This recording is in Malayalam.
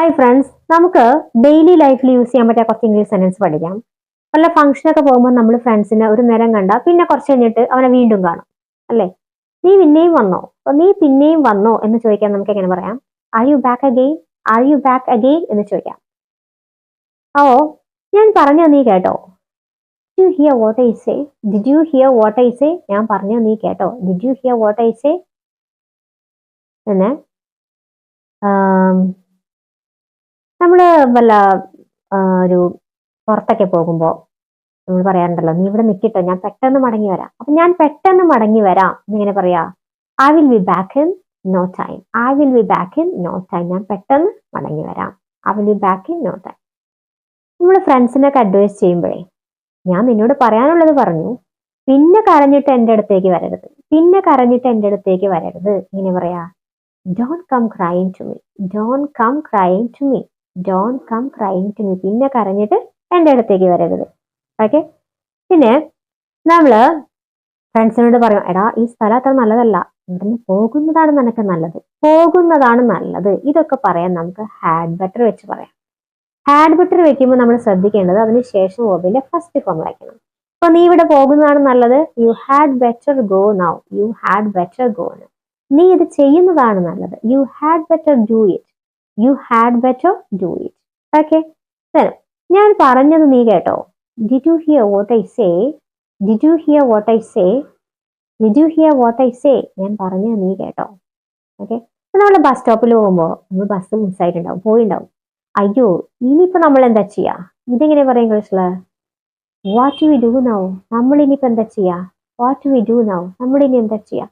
ഹായ് ഫ്രണ്ട്സ് നമുക്ക് ഡെയിലി ലൈഫിൽ യൂസ് ചെയ്യാൻ പറ്റിയ കുറച്ച് ഇംഗ്ലീഷ് സെന്റൻസ് പഠിക്കാം. വല്ല ഫംഗ്ഷനൊക്കെ പോകുമ്പോൾ നമ്മൾ ഫ്രണ്ട്സിനെ ഒരു നേരം കണ്ട പിന്നെ കുറച്ച് കഴിഞ്ഞിട്ട് അവനെ വീണ്ടും കാണും. അല്ലേ? നീ പിന്നെയും വന്നോ? അപ്പൊ നീ പിന്നെയും വന്നോ എന്ന് ചോദിക്കാൻ നമുക്ക് എങ്ങനെ പറയാം? Are you back again are you back again എന്ന് ചോദിക്കാം. ഓ ഞാൻ പറഞ്ഞു നീ കേട്ടോ? Did you hear what I say did you hear what I say ഞാൻ പറഞ്ഞു നീ കേട്ടോ? Did you hear what I say പിന്നെ നമ്മൾ വല്ല ഒരു പുറത്തൊക്കെ പോകുമ്പോൾ നമ്മൾ പറയാറുണ്ടല്ലോ നീ ഇവിടെ നിൽക്കിട്ടോ ഞാൻ പെട്ടെന്ന് മടങ്ങി വരാം. അപ്പൊ ഞാൻ പെട്ടെന്ന് മടങ്ങി വരാം. എന്നിങ്ങനെ പറയാ I will be back in no time I will be back in no time ഞാൻ പെട്ടെന്ന് മടങ്ങി വരാം. I will be back in no time നമ്മൾ ഫ്രണ്ട്സിനൊക്കെ അഡ്വൈസ് ചെയ്യുമ്പോഴേ ഞാൻ നിന്നോട് പറയാനുള്ളത് പറഞ്ഞു പിന്നെ കരഞ്ഞിട്ട് എന്റെ അടുത്തേക്ക് വരരുത്. പിന്നെ കരഞ്ഞിട്ട് എന്റെ അടുത്തേക്ക് വരരുത്. ഇങ്ങനെ പറയാ don't come crying to me don't come crying to me don't come crying to me പിന്നെ കരഞ്ഞിട്ട് എന്റെ അടുത്തേക്ക് വരരുത്. ഓക്കെ പിന്നെ നമ്മൾ ഫ്രണ്ട്സിനോട് പറയും എടാ ഈ സ്ഥലം അത്ര നല്ലതല്ല. ഇവിടുന്ന് പോകുന്നതാണ് നിനക്ക് നല്ലത്. പോകുന്നതാണ് നല്ലത്. ഇതൊക്കെ പറയാൻ നമുക്ക് ഹാഡ് ബെറ്റർ വെച്ച് പറയാം. ഹാഡ് ബെറ്റർ വെക്കുമ്പോൾ നമ്മൾ ശ്രദ്ധിക്കേണ്ടത് അതിനുശേഷം ശേഷം വേർബിന്റെ ഫസ്റ്റ് ഫോം വയ്ക്കണം. അപ്പൊ നീ ഇവിടെ പോകുന്നതാണ് നല്ലത്. You had better go now you had better go നീ ഇത് ചെയ്യുന്നതാണ് നല്ലത്. You had better do it you had better do it okay തരും ഞാൻ പറഞ്ഞത് നീ കേട്ടോ. Did you hear what I say did you hear what I say did you hear what I say ഞാൻ പറഞ്ഞത് നീ കേട്ടോ. ഓക്കെ നമ്മൾ ബസ് സ്റ്റോപ്പിൽ പോകുമ്പോൾ നമ്മൾ ബസ് മിസ്സായിട്ടുണ്ടാവും പോയിണ്ടാവും. അയ്യോ ഇനിയിപ്പോ നമ്മൾ എന്താ ചെയ്യാ? ഇതെങ്ങനെ പറയും ഇംഗ്ലീഷിൽ വാട്ട് വി ഡു നൗ നമ്മൾ ഇനിയിപ്പോ എന്താ ചെയ്യാ? വാട്ട് വി ഡു നൗ ഇനി എന്താ ചെയ്യാ?